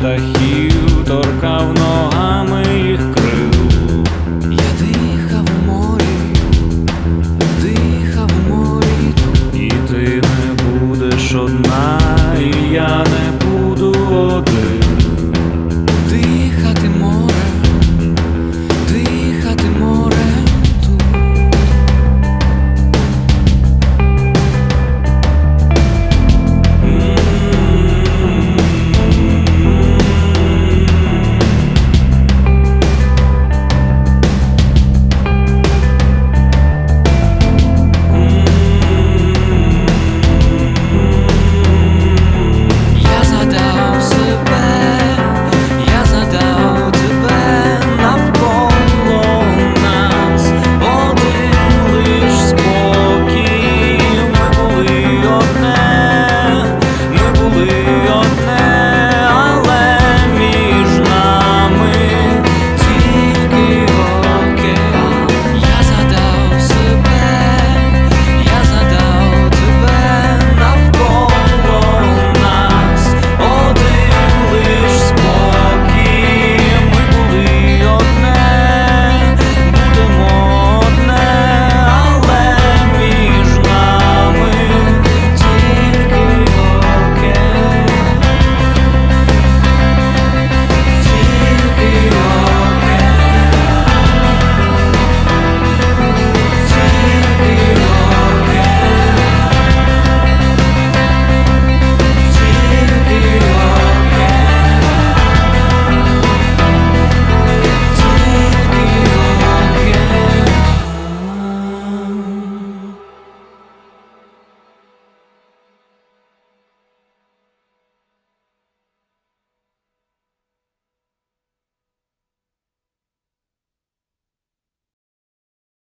птахів, торкав ногами їх крил. Я дихав у морі, дихав у морі, і ти не будеш одна.